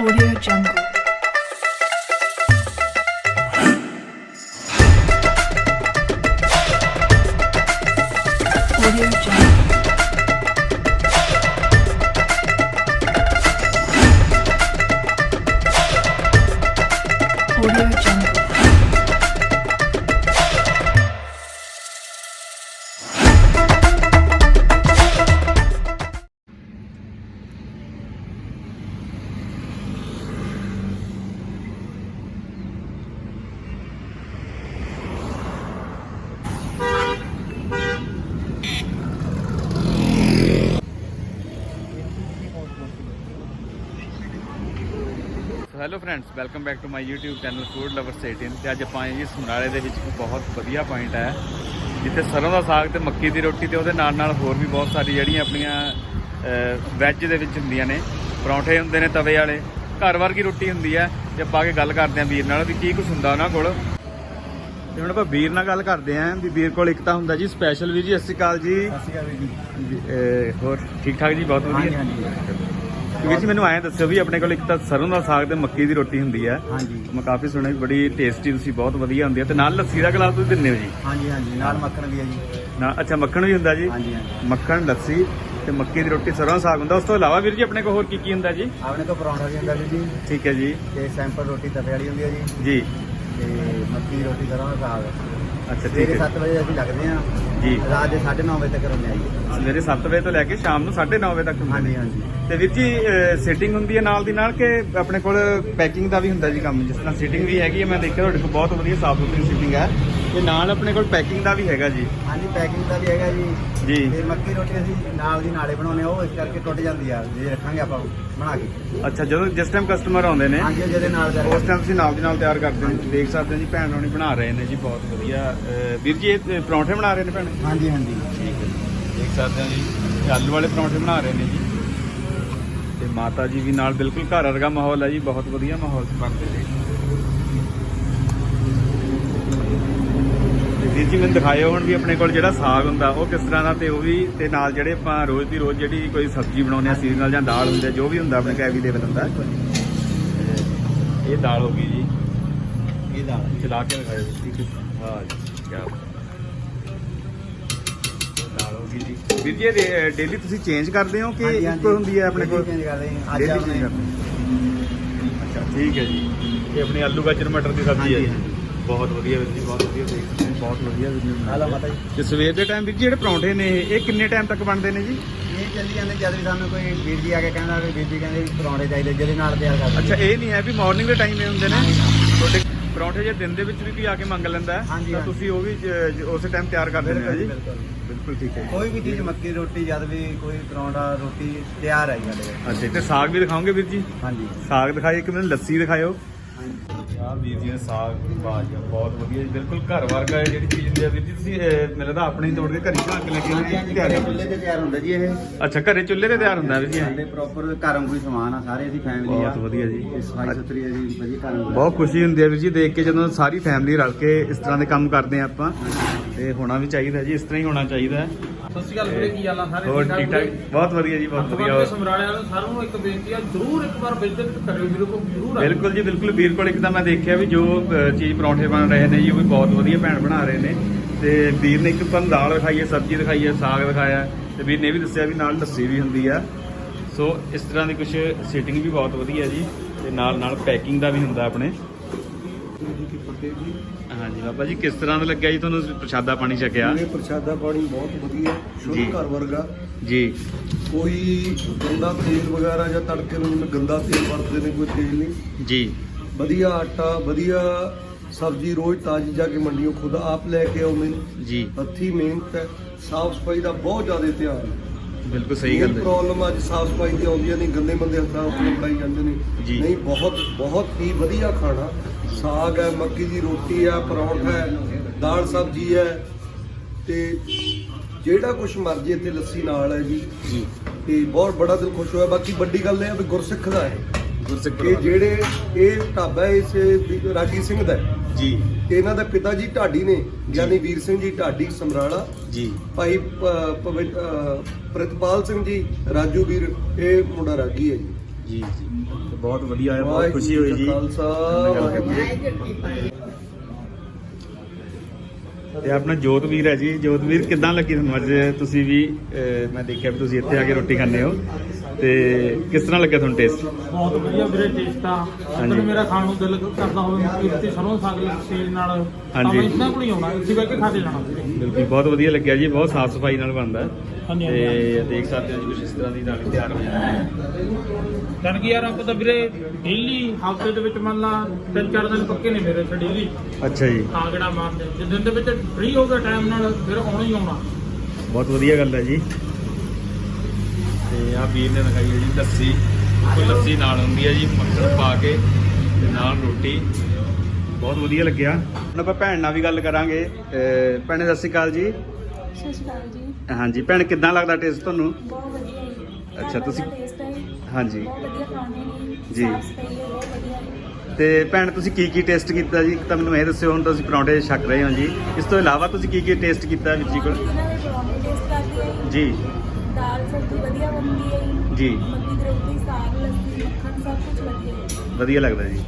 Audio Jungle. Hello friends welcome back to my YouTube channel food lovers 18 ਤੇ ਅੱਜ ਆਪਾਂ ਜੀ ਸਮਰਾਲੇ ਦੇ ਵਿੱਚ ਇੱਕ ਬਹੁਤ ਵਧੀਆ ਪੁਆਇੰਟ ਹੈ ਜਿੱਥੇ ਸਰੋਂ ਦਾ ਸਾਗ ਤੇ ਮੱਕੀ ਦੀ ਰੋਟੀ ਤੇ ਉਹਦੇ ਨਾਲ ਨਾਲ ਹੋਰ ਵੀ ਬਹੁਤ ਸਾਰੀ ਜਿਹੜੀਆਂ ਆਪਣੀਆਂ ਵੈਜ ਦੇ ਵਿੱਚ ਹੁੰਦੀਆਂ ਨੇ। ਪਰੌਂਠੇ ਹੁੰਦੇ ਨੇ ਤਵੇ ਵਾਲੇ ਘਰ ਵਰਗੀ ਰੋਟੀ ਹੁੰਦੀ ਹੈ। ਤੇ ਆਪਾਂ ਕੇ ਗੱਲ ਕਰਦੇ ਆਂ ਵੀਰ ਨਾਲ ਵੀ ਕੀ ਕੁਝ ਹੁੰਦਾ ਉਹਨਾਂ ਕੋਲ। ਤੇ ਹੁਣ ਆਪਾਂ ਵੀਰ ਨਾਲ ਗੱਲ ਕਰਦੇ ਆਂ ਵੀ ਵੀਰ ਕੋਲ ਇੱਕ ਤਾਂ ਹੁੰਦਾ ਜੀ ਸਪੈਸ਼ਲ ਵੀਰ ਜੀ ਸਤਿ ਸ਼੍ਰੀ ਅਕਾਲ ਜੀ। ਸਤਿ ਸ਼੍ਰੀ ਅਕਾਲ ਜੀ। ਹੋਰ ਠੀਕ ਠਾਕ ਜੀ ਬਹੁਤ ਹਾਂਜੀ ਵਧੀਆ ਹਾਂਜੀ। ਵੀਰ ਜੀ ਮੈਨੂੰ ਐਂ ਦੱਸਿਓ ਵੀ ਆਪਣੇ ਕੋਲ ਇੱਕ ਤਾਂ ਸਰੋਂ ਦਾ ਸਾਗ ਤੇ ਮੱਕੀ ਦੀ ਰੋਟੀ ਹੁੰਦੀ ਹੈ। ਹਾਂਜੀ। ਮੈਂ ਕਾਫੀ ਸੁਣਿਆ ਵੀ ਬੜੀ ਟੇਸਟੀ ਤੁਸੀਂ ਬਹੁਤ ਵਧੀਆ ਹੁੰਦੀ ਹੈ ਤੇ ਨਾਲ ਲੱਸੀ ਦਾ ਗਲਾਸ ਤੁਸੀਂ ਦਿੰਦੇ ਹੋ ਜੀ? ਹਾਂਜੀ ਹਾਂਜੀ ਨਾਲ ਮੱਖਣ ਵੀ ਹੈ ਜੀ। ਨਾ ਅੱਛਾ ਮੱਖਣ ਵੀ ਹੁੰਦਾ ਜੀ? ਹਾਂਜੀ ਹਾਂਜੀ। ਮੱਖਣ ਲੱਸੀ ਤੇ ਮੱਕੀ ਦੀ ਰੋਟੀ ਸਰੋਂ ਦਾ ਸਾਗ ਹੁੰਦਾ। ਉਸ ਤੋਂ ਇਲਾਵਾ ਵੀਰ ਜੀ ਆਪਣੇ ਕੋਲ ਹੋਰ ਕੀ ਕੀ ਹੁੰਦਾ ਜੀ? ਆਪਣੇ ਕੋਲ ਪਰੌਂਠਾ ਵੀ ਹੁੰਦਾ ਜੀ। ਠੀਕ ਹੈ ਜੀ। ਤੇ ਸੈਂਪਲ ਰੋਟੀ ਤਵੇ ਵਾਲੀ ਹੁੰਦੀ ਹੈ ਜੀ। ਜੀ। ਤੇ ਮੱਕੀ ਦੀ ਰੋਟੀ ਸਰੋਂ ਦਾ ਸਾਗ। ਅੱਛਾ ਠੀਕ ਸਵੇਰੇ ਹੈ 7 ਵਜੇ ਅਸੀਂ ਲੱਗਦੇ ਹਾਂ। ਜੀ। ਰਾਤ ਦੇ 9:30 ਵਜੇ ਤੱਕ ਰਹਿੰਦੇ ਆ ਜੀ। ਸਵੇਰੇ 7 ਵਜੇ ਤੋਂ ਲੈ ਕੇ ਸ਼ਾਮ ਨੂੰ 9:30 ਵਜੇ ਤੱਕ ਹੁੰਦੇ ਨੇ। ਹਾਂਜੀ। ਹਾਂਜੀ ਤੇ ਵੀਰ ਜੀ ਸਿਟਿੰਗ ਹੁੰਦੀ ਹੈ ਨਾਲ ਦੀ ਨਾਲ ਕਿ ਆਪਣੇ ਕੋਲ ਪੈਕਿੰਗ ਦਾ ਵੀ ਹੁੰਦਾ ਜੀ ਕੰਮ? ਜਿਸ ਤਰ੍ਹਾਂ ਸਿਟਿੰਗ ਵੀ ਹੈਗੀ ਹੈ ਮੈਂ ਦੇਖਿਆ ਤੁਹਾਡੇ ਕੋਲ ਬਹੁਤ ਵਧੀਆ ਸਾਫ਼ ਸੁਥਰੀ ਸਿਟਿੰਗ ਹੈ। ਤੇ ਨਾਲ ਆਪਣੇ ਕੋਲ ਪੈਕਿੰਗ ਦਾ ਵੀ ਹੈਗਾ ਜੀ। ਹਾਂਜੀ ਪੈਕਿੰਗ ਦਾ ਵੀ ਹੈਗਾ ਜੀ। ਜੀ। ਤੇ ਮੱਕੀ ਰੋਟੀ ਅਸੀਂ ਨਾਲ ਦੀ ਨਾਲੇ ਬਣਾਉਂਦੇ ਆ ਉਹ ਇਸ ਕਰਕੇ ਟੁੱਟ ਜਾਂਦੀ ਆ ਜੇ ਰੱਖਾਂਗੇ ਆਪਾਂ ਬਣਾ ਕੇ। ਅੱਛਾ ਜਦੋਂ ਜਿਸ ਟਾਈਮ ਕਸਟਮਰ ਆਉਂਦੇ ਨੇ ਹਾਂਜੀ ਜਿਹਦੇ ਨਾਲ ਦਾ ਉਸ ਟਾਈਮ ਤੁਸੀਂ ਨਾਲ ਦੀ ਨਾਲ ਤਿਆਰ ਕਰਦੇ ਹੋ। ਦੇਖ ਸਕਦੇ ਹੋ ਜੀ ਭੈਣ ਹੋਣੀ ਬਣਾ ਰਹੇ ਨੇ ਜੀ ਬਹੁਤ ਵਧੀਆ। ਵੀਰ ਜੀ ਇਹ ਪਰੌਂਠੇ ਬਣਾ ਰਹੇ ਨੇ ਭੈਣ? ਹਾਂਜੀ ਹਾਂਜੀ। ਠੀਕ ਹੈ ਦੇਖ ਸਕਦੇ ਹੋ ਜੀ ਆਲੂ ਵਾਲੇ ਪਰੌਂਠੇ ਬਣਾ ਰਹੇ ਨੇ ਜੀ। ਤੇ ਮਾਤਾ ਜੀ ਵੀ ਨਾਲ ਬਿਲਕੁਲ ਘਰ ਵਰਗਾ ਮਾਹੌਲ ਹੈ ਜੀ ਬਹੁਤ ਵਧੀਆ ਮਾਹੌਲ ਬਣਦੇ ਨੇ। ਵੀਰ ਜੀ ਮੈਨੂੰ ਦਿਖਾਇਓ ਹੁਣ ਵੀ ਆਪਣੇ ਕੋਲ ਜਿਹੜਾ ਸਾਗ ਹੁੰਦਾ ਉਹ ਕਿਸ ਤਰ੍ਹਾਂ ਦਾ ਤੇ ਉਹ ਵੀ ਤੇ ਨਾਲ ਜਿਹੜੇ ਆਪਾਂ ਰੋਜ਼ ਦੀ ਰੋਜ਼ ਜਿਹੜੀ ਕੋਈ ਸਬਜ਼ੀ ਬਣਾਉਂਦੇ ਆ ਸੀਜ਼ਨਲ ਜਾਂ ਦਾਲ ਹੁੰਦੀ ਜੋ ਵੀ ਹੁੰਦਾ ਆਪਣੇ ਕੋਲ ਅਵੇਲੇਬਲ ਹੁੰਦਾ। ਇਹ ਦਾਲ ਹੋ ਗਈ ਜੀ। ਇਹ ਦਾਲ। ਚਲਾ ਕੇ ਜੀ। ਠੀਕ ਹੈ। ਹਾਂ ਜੀ ਕੀ ਦਾਲ ਹੋ ਗਈ ਜੀ। ਵੀਰ ਜੀ ਇਹ ਡੇਲੀ ਤੁਸੀਂ ਚੇਂਜ ਕਰਦੇ ਹੋ ਕਿ। ਇੱਕੋ ਹੁੰਦੀ ਹੈ ਆਪਣੇ ਕੋਲ? ਚੇਂਜ ਕਰਦੇ ਹਾਂ। ਅੱਜ ਆਪਣੇ ਅੱਛਾ ਠੀਕ ਹੈ ਜੀ। ਇਹ ਆਪਣੀ ਆਲੂ ਗਾਜਰ ਮਟਰ ਦੀ ਸਬਜ਼ੀ ਹੈ। ਬਹੁਤ ਵਧੀਆ ਵੀਰ ਜੀ ਬਹੁਤ ਵਧੀਆ ਦੇਖ ਬਹੁਤ ਵਧੀਆ ਵੀਰ ਜੀ ਲਓ ਮਾਤਾ ਜੀ। ਤੇ ਸਵੇਰ ਦੇ ਟਾਈਮ ਵੀਰ ਜੀ ਜਿਹੜੇ ਪਰੌਂਠੇ ਨੇ ਇਹ ਕਿੰਨੇ ਟਾਈਮ ਤੱਕ ਬਣਦੇ ਨੇ ਜੀ? ਇਹ ਚੱਲੀ ਜਾਂਦੇ ਜਦ ਵੀ ਸਾਨੂੰ ਕੋਈ ਵੀਰ ਜੀ ਆ ਕੇ ਕਹਿੰਦਾ ਵੀ ਬੀਬੀ ਕਹਿੰਦੇ ਵੀ ਪਰੌਂਠੇ ਚਾਹੀਦੇ ਜਿਹਦੇ ਨਾਲ ਤਿਆਰ ਕਰ ਅੱਛਾ ਇਹ ਨਹੀਂ ਹੈ ਵੀ ਮਾਰਨਿੰਗ ਦੇ ਟਾਈਮ ਇਹ ਹੁੰਦੇ ਨੇ। ਤੁਹਾਡੇ ਪਰੌਂਠੇ ਜੇ ਦਿਨ ਦੇ ਵਿੱਚ ਵੀ ਕੋਈ ਆ ਕੇ ਮੰਗ ਲੈਂਦਾ ਤਾਂ। ਤੁਸੀਂ ਉਹ ਵੀ ਜ- ਜ- ਉਸੇ ਟਾਈਮ ਤਿਆਰ ਕਰ ਦਿੰਦੇ ਹੋ ਜੀ? ਬਿਲਕੁਲ ਠੀਕ ਹੈ ਜੀ। ਕੋਈ ਵੀ ਚੀਜ਼ ਮੱਕੀ ਰੋਟੀ ਜਦ ਵੀ ਕੋਈ ਪਰੌਂਠਾ ਰੋਟੀ ਤਿਆਰ ਜੀ ਸਾਡੇ ਅੱਛਾ ਤੇ ਸਾਗ ਵੀ ਦਿਖਾਓਗੇ ਵੀਰ ਜੀ? ਹਾਂਜੀ। ਸਾਗ ਦਿਖਾਈ ਇੱਕ ਮੈਨੂੰ ਲੱਸੀ ਦਿਖਾਇਓ। ਹਾਂਜੀ। ਆਹ ਵੀਰ ਜੀ ਨੇ ਸਾਗ ਬਾਜ ਬਹੁਤ ਵਧੀਆ ਜੀ। ਬਿਲਕੁਲ ਘਰ ਵਰਗਾ ਹੈ ਜਿਹੜੀ ਚੀਜ਼ ਹੁੰਦੀ ਹੈ ਵੀਰ ਜੀ ਤੁਸੀਂ ਅਹ, ਮੈਨੂੰ ਲੱਗਦਾ ਆਪਣੇ ਹੀ ਤੋੜ ਕੇ ਘਰੇ ਬਣਾ ਕੇ ਲੈ ਕੇ ਹਾਂਜੀ ਆਏ ਹਾਂਜੀ ਤਿਆਰ ਘਰੇ ਕਰ- ਚੁੱਲ੍ਹੇ ਤੇ ਤਿਆਰ ਹੁੰਦਾ ਜੀ ਇਹ। ਅੱਛਾ ਘਰੇ ਚੁੱਲ੍ਹੇ ਤੇ ਤਿਆਰ ਹੁੰਦਾ ਵੀਰ ਜੀ ਸਾਡੇ ਪ੍ਰੋਪਰ ਘਰੋਂ ਕੋਈ ਸਮਾਨ ਆ ਸਾਰੇ ਅਸੀਂ ਫੈਮਿਲੀ ਆ। ਬਹੁਤ ਵਧੀਆ ਜੀ। ਤੇ ਸਫ਼ਾਈ ਸੁਥਰੀ ਹੈ ਜੀ ਵਧੀਆ ਘਰ ਹੁੰਦਾ। ਬਹੁਤ ਖੁਸ਼ੀ ਹੁੰਦੀ ਹੈ ਵੀਰ ਜੀ ਦੇਖ ਕੇ ਜਦੋਂ ਸਾਰੀ ਫੈਮਿਲੀ ਰਲ ਕੇ ਇਸ ਤਰ੍ਹਾਂ ਦੇ ਕੰਮ ਕਰਦੇ ਆ ਆਪਾਂ ਤੇ ਹੋਣਾ ਵੀ ਚਾਹੀਦਾ ਜੀ ਇਸ ਤਰ੍ਹਾਂ ਹੀ ਹੋਣਾ ਚਾਹੀਦਾ ਸਤਿ ਸ਼੍ਰੀ ਅਕਾਲ ਵੀਰੇ ਕੀ ਹਾਲ ਆ? ਸਾਰੇ ਹੋਰ ਠੀਕ ਠਾਕ ਬਹੁਤ ਵਧੀਆ ਜੀ ਬਹੁਤ ਵਧੀਆ। ਵਧੀਆ ਸਮਰਾਲੇ ਵਾਲਿਆਂ ਨੂੰ ਸਾਰਿਆਂ ਨੂੰ ਇੱਕ ਬੇਨਤੀ ਆ ਜਰੂਰ ਇੱਕ ਵਾਰ ਵਿਜ਼ਿਟ ਕਰਿਓ ਵੀਰੇ ਕੋ ਜਰੂਰ ਆਇਓ। ਬਿਲਕੁਲ ਜੀ ਬਿਲਕੁਲ ਵੀਰ ਕੋਲ ਇੱਕ ਤਾਂ ਮੈਂ ਦੇਖਿਆ ਵੀ ਜੋ ਚੀਜ਼ ਪਰੌਂਠੇ ਬਣ ਰਹੇ ਨੇ ਜੀ ਉਹ ਵੀ ਬਹੁਤ ਵਧੀਆ ਭੈਣ ਬਣਾ ਰਹੇ ਨੇ। ਤੇ ਵੀਰ ਨੇ ਇੱਕ ਤੁਹਾਨੂੰ ਦਾਲ ਦਿਖਾਈ ਹੈ ਸਬਜ਼ੀ ਦਿਖਾਈ ਹੈ ਸਾਗ ਦਿਖਾਇਆ ਤੇ ਵੀਰ ਨੇ ਵੀ ਦੱਸਿਆ ਵੀ ਨਾਲ ਲੱਸੀ ਵੀ ਹੁੰਦੀ ਆ। ਸੋ ਇਸ ਤਰ੍ਹਾਂ ਦੀ ਕੁਝ ਸੀਟਿੰਗ ਵੀ ਬਹੁਤ ਵਧੀਆ ਜੀ ਤੇ ਨਾਲ ਨਾਲ ਪੈਕਿੰਗ ਦਾ ਵੀ ਹੁੰਦਾ ਆਪਣੇ। ਹਾਂਜੀ ਬਾਬਾ ਜੀ ਕਿਸ ਤਰ੍ਹਾਂ ਦਾ ਲੱਗਿਆ ਜੀ ਤੁਹਾਨੂੰ ਪ੍ਰਸ਼ਾਦਾ ਪਾਣੀ ਛਕਿਆ? ਇਹ ਪ੍ਰਸ਼ਾਦਾ ਪਾਣੀ ਬਹੁਤ ਵਧੀਆ ਸ਼ੁੱਧ। ਘਰ ਵਰਗਾ। ਜੀ। ਕੋਈ ਗੰਦਾ ਤੇਲ ਵਗੈਰਾ ਜਾਂ ਤੜਕੇ ਨੂੰ ਗੰਦਾ ਤੇਲ ਵਰਤਦੇ ਨੇ ਕੋਈ ਤੇਲ ਨਹੀਂ। ਜੀ। ਵਧੀਆ ਆਟਾ ਵਧੀਆ ਸਬਜ਼ੀ ਰੋਜ਼ ਤਾਜ਼ੀ ਜਾ ਕੇ ਮੰਡੀੋਂ ਖੁਦ ਆਪ ਲੈ ਕੇ ਆਉਂਦੇ ਨੇ ਜੀ। ਹੱਥੀ ਮਿਹਨਤ ਹੈ ਸਾਫ਼ ਸਫ਼ਾਈ ਦਾ ਬਹੁਤ ਜ਼ਿਆਦਾ ਧਿਆਨ ਹੈ। ਬਿਲਕੁਲ ਸਹੀ ਗੱਲ ਹੈ ਪ੍ਰੋਬਲਮ ਅੱਜ ਸਾਫ਼ ਸਫ਼ਾਈ ਦੀ ਆਉਂਦੀਆਂ ਨਹੀਂ ਗੰਦੇ ਮੰਦੇ ਹੱਥਾਂ ਉੱਪਰ ਬਣਾਈ ਜਾਂਦੇ ਨੇ। ਨਹੀਂ ਬਹੁਤ ਬਹੁਤ ਹੀ ਵਧੀਆ ਖਾਣਾ। ਸਾਗ ਹੈ ਮੱਕੀ ਦੀ ਰੋਟੀ ਹੈ ਪਰੌਂਠਾ ਹੈ ਦਾਲ ਸਬਜ਼ੀ ਹੈ। ਤੇ ਜਿਹੜਾ ਕੁਝ ਮਰਜ਼ੀ ਇੱਥੇ ਲੱਸੀ ਨਾਲ ਹੈ ਜੀ। ਜੀ। ਤੇ ਬਹੁਤ ਬੜਾ ਦਿਲ ਖੁਸ਼ ਹੋਇਆ। ਬਾਕੀ ਵੱਡੀ ਗੱਲ ਇਹ ਹੈ ਵੀ ਗੁਰਸਿੱਖ ਦਾ ਹੈ। ਗੁਰਸਿੱਖ ਪਰਿਵਾਰ। ਜਿਹੜੇ ਇਹ ਢਾਬਾ ਇਸ ਰਾਜੀ ਸਿੰਘ ਦਾ ਹੈ। ਜੀ। ਤੇ ਇਹਨਾਂ ਦੇ ਪਿਤਾ ਜੀ ਢਾਡੀ ਨੇ ਯਾਨੀ ਵੀਰ ਸਿੰਘ ਜੀ ਢਾਡੀ ਸਮਰਾਲਾ। ਜੀ। ਭਾਈ ਪ- ਪਵਿ- ਅਹ ਪ੍ਰਤਪਾਲ ਸਿੰਘ ਜੀ ਰਾਜੂ ਵੀਰ ਇਹ ਮੁੰਡਾ ਰਾਗੀ ਹੈ ਜੀ। ਜੀ ਜੀ। ਤੇ ਬਹੁਤ ਵਧੀਆ ਹੈ ਬਹੁਤ ਖੁਸ਼ੀ ਹੋਈ ਜੀ। ਖਾਲਸਾ। ਤੇ ਆਪਣਾ ਜੋਤਵੀਰ ਹੈ ਜੀ। ਜੋਤਵੀਰ ਕਿੱਦਾਂ ਲੱਗੀ ਤੁਹਾਨੂੰ ਅੱਜ? ਤੁਸੀਂ ਵੀ ਅਹ, ਮੈਂ ਦੇਖਿਆ ਵੀ ਤੁਸੀਂ ਇੱਥੇ ਆ ਕੇ ਰੋਟੀ ਖਾਂਦੇ ਹੋ। ਤੇ ਕਿਸ ਤਰ੍ਹਾਂ ਲੱਗਿਆ ਤੁਹਾਨੂੰ ਟੇਸਟ ਬਹੁਤ ਵਧੀਆ ਵੀਰੇ ਟੇਸਟ ਆ ਹਾਂਜੀ। ਜਦੋਂ ਮੇਰਾ ਖਾਣ ਨੂੰ ਦਿਲ ਕਰਦਾ ਹੋਵੇ ਮੱਕੀ ਤੇ ਸਰੋਂ ਸਾਗ ਦੀ ਸੇਜ ਨਾਲ ਤਾਂ ਹਾਂਜੀ। ਮੈਂ ਇਹਨਾਂ ਕੋਲ ਹੀ ਆਉਣਾ ਇੱਥੇ ਬਹਿ ਕੇ ਖਾ ਕੇ ਜਾਣਾ ਵੀਰੇ ਬਿਲਕੁਲ ਬਹੁਤ ਵਧੀਆ ਲੱਗਿਆ ਜੀ ਬਹੁਤ ਸਾਫ਼ ਸਫ਼ਾਈ ਨਾਲ ਬਣਦਾ ਹੈ। ਹਾਂਜੀ, ਤੇ। ਦੇਖ ਸਕਦੇ ਹੋ ਜੀ ਇਸ ਤਰ੍ਹਾਂ ਦੀ ਦਾਲ ਤਿਆਰ ਹੋ ਜਾਂਦੀ ਹੈ ਜਾਣ ਕਿ ਯਾਰ ਆਪਾਂ ਤਾਂ ਵੀਰੇ ਡੇਲੀ ਹਫ਼ਤੇ ਦੇ ਵਿੱਚ ਮੰਨ ਲਾ ਤਿੰਨ ਚਾਰ ਦਿਨ ਪੱਕੇ ਨੇ ਮੇਰੇ ਇੱਥੇ ਡੇਲੀ ਅੱਛਾ ਜੀ ਆਗੜਾ ਮਾਰਦੇ ਜੇ ਦਿਨ ਦੇ ਵਿੱਚ ਫ੍ਰੀ ਹੋ ਗਿਆ ਟਾਈਮ ਨਾਲ ਫਿਰ ਆਉਣਾ ਹੀ ਆਉਣਾ ਬਹੁਤ ਵਧੀਆ ਗੱਲ ਹੈ ਜੀ ਤੇ ਆ ਵੀਰ ਨੇ ਦਿਖਾਈ ਹੈ ਜੀ ਲੱਸੀ ਕੋਈ ਲੱਸੀ ਨਾਲ ਹੁੰਦੀ ਹੈ ਜੀ ਮੱਖਣ ਪਾ ਕੇ ਤੇ ਨਾਲ ਰੋਟੀ। ਬਹੁਤ ਵਧੀਆ ਲੱਗਿਆ। ਹੁਣ ਆਪਾਂ ਭੈਣ ਨਾਲ ਵੀ ਗੱਲ ਕਰਾਂਗੇ। ਭੈਣੇ ਸਤਿ ਸ਼੍ਰੀ ਅਕਾਲ ਜੀ। ਸਤਿ ਸ਼੍ਰੀ ਅਕਾਲ ਜੀ। ਹਾਂਜੀ ਭੈਣ ਕਿੱਦਾਂ ਲੱਗਦਾ ਟੇਸਟ ਤੁਹਾਨੂੰ? ਬਹੁਤ ਵਧੀਆ ਜੀ। ਅੱਛਾ, ਤੁਸੀਂ- ਹਾਂਜੀ। ਬਹੁਤ ਵਧੀਆ ਖਾਣੇ ਨੇ ਜੀ। ਬਹੁਤ ਵਧੀਆ ਤੇ ਭੈਣ ਤੁਸੀਂ ਕੀ ਕੀ ਟੇਸਟ ਕੀਤਾ ਜੀ? ਤਾਂ ਮੈਨੂੰ ਇਹ ਦੱਸਿਓ ਹੁਣ ਤੁਸੀਂ ਪਰੌਂਠੇ ਛਕ ਰਹੇ ਹੋ ਜੀ। ਇਸ ਤੋਂ ਇਲਾਵਾ ਤੁਸੀਂ ਕੀ ਕੀ ਟੇਸਟ ਕੀਤਾ ਵੀਰ ਜੀ ਕੋਲ? ਜੀ। ਦਾਲ ਸਬਜ਼ੀ ਵਧੀਆ ਬਣਦੀ ਹੈ ਜੀ। ਮੱਕੀ ਦੀ ਰੋਟੀ ਸਾਗ ਲੱਸੀ ਮੱਖਣ ਸਭ ਕੁਝ ਵਧੀਆ ਹੈ। ਵਧੀਆ ਲੱਗਦਾ ਜੀ।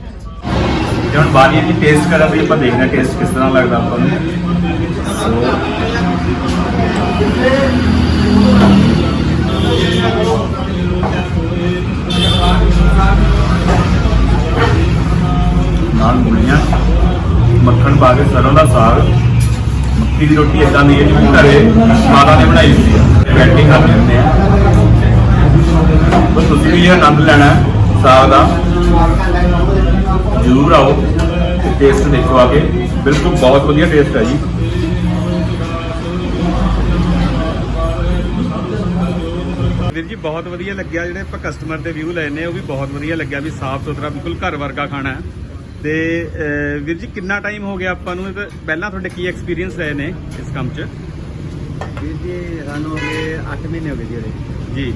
ਤੇ ਹੁਣ ਬਾਰੀ ਜੀ ਟੇਸਟ ਕਰਾਂ ਵੀ ਆਪਾਂ ਦੇਖਦੇ ਹਾਂ ਟੇਸਟ ਕਿਸ ਤਰ੍ਹਾਂ ਲੱਗਦਾ ਆਪਾਂ ਨੂੰ। ਮੱਕੀ ਦੀ ਰੋਟੀ ਇਦਾਂ ਦੀ ਹੈ ਜਿਵੇਂ ਘਰੇ ਮਾਤਾ ਨੇ ਬਣਾਈ ਸੀ ਬੈਠੀ ਖਾਂਦੇ ਹੁੰਦੇ ਆ। ਬਸ ਤੁਸੀਂ ਵੀ ਇਹ ਆਨੰਦ ਲੈਣਾ ਸਾਗ ਦਾ। ਜ਼ਰੂਰ ਆਓ ਟੇਸਟ ਦੇਖੋ ਆ ਕੇ। ਬਿਲਕੁਲ ਬਹੁਤ ਵਧੀਆ ਟੇਸਟ ਹੈ ਜੀ। ਵੀਰ ਜੀ, ਬਹੁਤ ਵਧੀਆ ਲੱਗਿਆ ਜਿਹੜੇ ਆਪਾਂ ਕਸਟਮਰ ਦੇ ਵਿਊ ਲਏ ਉਹ ਵੀ ਬਹੁਤ ਵਧੀਆ ਲੱਗਿਆ ਵੀ ਸਾਫ਼ ਸੁਥਰਾ, ਬਿਲਕੁਲ ਘਰ ਵਰਗਾ ਖਾਣਾ ਹੈ। ਤੇ ਵੀਰ ਜੀ ਕਿੰਨਾ ਟਾਈਮ ਹੋ ਗਿਆ ਆਪਾਂ ਨੂੰ? ਇਹ ਤਾਂ ਪਹਿਲਾਂ ਤੁਹਾਡੇ ਕੀ ਐਕਸਪੀਰੀਅੰਸ ਰਹੇ ਨੇ ਇਸ ਕੰਮ 'ਚ? ਵੀਰ ਜੀ ਸਾਨੂੰ ਹੋ ਗਏ 8 ਮਹੀਨੇ ਹੋ ਗਏ ਜੀ ਉਹਦੇ ਜੀ।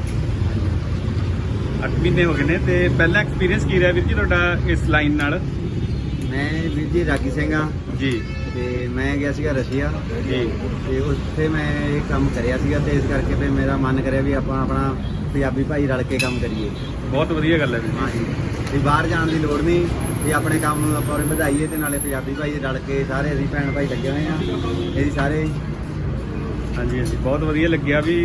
8 ਮਹੀਨੇ ਹੋ ਗਏ ਨੇ ਤੇ ਪਹਿਲਾ ਐਕਸਪੀਰੀਅੰਸ ਕੀ ਰਿਹਾ ਵੀਰ ਜੀ ਤੁਹਾਡਾ ਇਸ ਲਾਈਨ ਨਾਲ? ਮੈਂ ਵੀਰ ਜੀ ਰਾਗੀ ਸਿੰਘ ਆ ਜੀ। ਤੇ ਮੈਂ ਗਿਆ ਸੀਗਾ ਰਸ਼ੀਆ। ਜੀ। ਤੇ ਉੱਥੇ ਮੈਂ ਇਹ ਕੰਮ ਕਰਿਆ ਸੀਗਾ ਤੇ ਇਸ ਕਰਕੇ ਫਿਰ ਮੇਰਾ ਮਨ ਕਰਿਆ ਵੀ ਆਪਾਂ ਆਪਣਾ ਪੰਜਾਬੀ ਭਾਈ ਰਲ ਕੇ ਕੰਮ ਕਰੀਏ। ਬਹੁਤ ਵਧੀਆ ਗੱਲ ਹੈ ਵੀਰ ਜੀ। ਹਾਂਜੀ। ਵੀ ਬਾਹਰ ਜਾਣ ਦੀ ਲੋੜ ਨਹੀਂ। ਵੀ ਆਪਣੇ ਕੰਮ ਨੂੰ ਆਪਾਂ ਉਰੇ ਵਧਾਈਏ ਤੇ ਨਾਲੇ ਪੰਜਾਬੀ ਭਾਈ ਰਲ ਕੇ ਸਾਰੇ ਅਸੀਂ ਭੈਣ ਭਾਈ ਲੱਗੇ ਹੋਏ ਆ ਇਹਦੀ ਸਾਰੇ ਹਾਂਜੀ ਹਾਂਜੀ। ਬਹੁਤ ਵਧੀਆ ਲੱਗਿਆ ਵੀ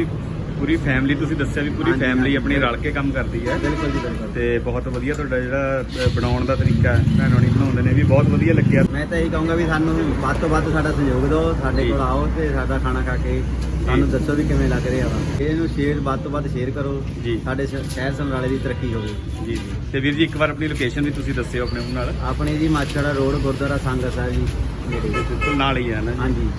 ਪੂਰੀ ਫੈਮਿਲੀ ਤੁਸੀਂ ਦੱਸਿਆ ਵੀ ਪੂਰੀ ਹਾਂਜੀ, ਫੈਮਿਲੀ। ਆਪਣੀ ਰਲ ਕੇ ਕੰਮ ਕਰਦੀ ਹੈ। ਬਿਲਕੁਲ ਜੀ ਬਿਲਕੁਲ। ਤੇ ਬਹੁਤ ਵਧੀਆ ਤੁਹਾਡਾ ਜਿਹੜਾ ਅ, ਬਣਾਉਣ ਦਾ ਤਰੀਕਾ ਹੈ ਭੈਣ ਹੋਣੀ ਬਣਾਉਂਦੇ ਨੇ ਵੀ ਬਹੁਤ ਵਧੀਆ ਲੱਗਿਆ। ਮੈਂ ਤਾਂ ਇਹ ਕਹੂੰਗਾ ਵੀ ਸਾਨੂੰ ਵੱਧ ਤੋਂ ਵੱਧ ਸਾਡਾ ਸਹਿਯੋਗ ਦਿਓ ਸਾਡੇ ਜੀ। ਕੋਲ ਆਓ ਤੇ ਸਾਡਾ ਖਾਣਾ ਖਾ ਕੇ ਸਾਨੂੰ ਦੱਸੋ ਵੀ ਕਿਵੇਂ ਲੱਗ ਰਿਹਾ ਵਾ। ਇਹਨੂੰ ਸ਼ੇਅਰ ਵੱਧ ਤੋਂ ਵੱਧ ਸ਼ੇਅਰ ਕਰੋ। ਜੀ। ਸਾਡੇ ਸ਼- ਸ਼ਹਿਰ ਸਮਰਾਲੇ ਦੀ ਤਰੱਕੀ ਹੋਵੇ। ਜੀ ਜੀ। ਤੇ ਵੀਰ ਜੀ ਇੱਕ ਵਾਰ ਆਪਣੀ ਲੋਕੇਸ਼ਨ ਵੀ ਤੁਸੀਂ ਦੱਸਿਓ ਆਪਣੇ ਮੂੰਹ ਨਾਲ। ਆਪਣੇ ਜੀ ਮਾਛੜਾ ਰੋਡ ਗੁਰਦੁਆਰਾ ਸੰਗਤ ਸਾਹਿਬ ਜੀ। ਨੇੜੇ। ਬਿਲਕੁਲ ਨਾਲ ਹੀ ਹੈ ਨਾ ਜੀ। ਹਾਂਜੀ।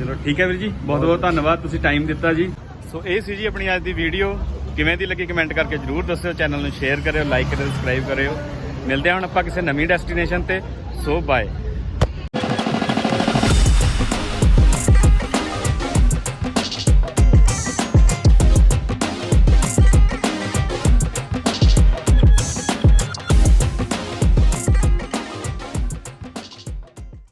ਚਲੋ ਠੀਕ ਹੈ ਵੀਰ ਜੀ ਬਹੁਤ ਬਹੁਤ ਧੰਨਵਾਦ ਤੁਸੀਂ ਟਾਈਮ ਦਿੱਤਾ ਜੀ। ਸੋ ਇਹ ਸੀ ਜੀ ਆਪਣੀ ਅੱਜ ਦੀ ਵੀਡੀਓ ਕਿਵੇਂ ਦੀ ਲੱਗੀ ਕਮੈਂਟ ਕਰਕੇ ਜਰੂਰ ਦੱਸਿਓ ਚੈਨਲ ਨੂੰ ਸ਼ੇਅਰ ਕਰਿਓ ਲਾਈਕ ਕਰਿਓ ਸਬਸਕ੍ਰਾਈਬ ਕਰਿਓ। ਮਿਲਦੇ ਹਾਂ ਹੁਣ ਆਪਾਂ ਕਿਸੇ ਨਵੀਂ ਡੈਸਟੀਨੇਸ਼ਨ ਤੇ। So bye